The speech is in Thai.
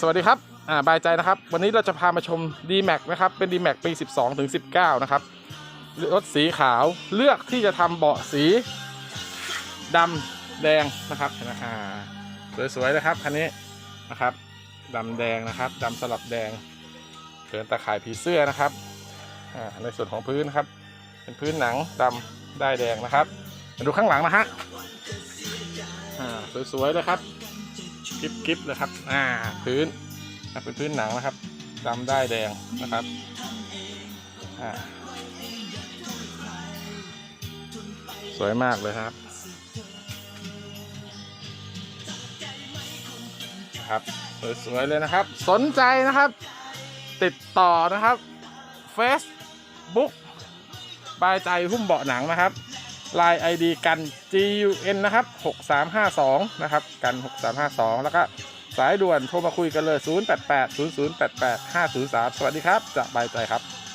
สวัสดีครับ อ่า บายใจนะครับ วันนี้เราจะพามาชม d m a x นะครับ เป็น d m a x ปี 12 ถึง 19 นะครับ รถสีขาว เลือกที่จะทำเบาะสีดำแดงนะครับนไหมอ่าสวยๆเลยครับคันนี้นะครับดำแดงนะครับดำสลับแดงเกินตาข่ายผีเสื้อนะครับ อ่า ในส่วนของพื้นนะครับ เป็นพื้นหนังดำได้แดงนะครับ มาดูข้างหลังนะฮะ อ่า สวยๆเลยครับ กิบกิบๆเลยครับ อ่า พื้นเป็นพื้นหนังนะครับดำได้แดงนะครับ อ่า สวยมากเลยครับ ครับ สวยๆเลยนะครับ สนใจนะครับ ติดต่อนะครับ Facebook บายใจหุ้มเบาะหนังนะครับ ลาย ID กัน GUN นะครับ 6352 นะครับ กัน 6352 แล้วก็สายด่วนโทรมาคุยกันเลย 088 0088 503 สวัสดีครับ จะบายใจครับ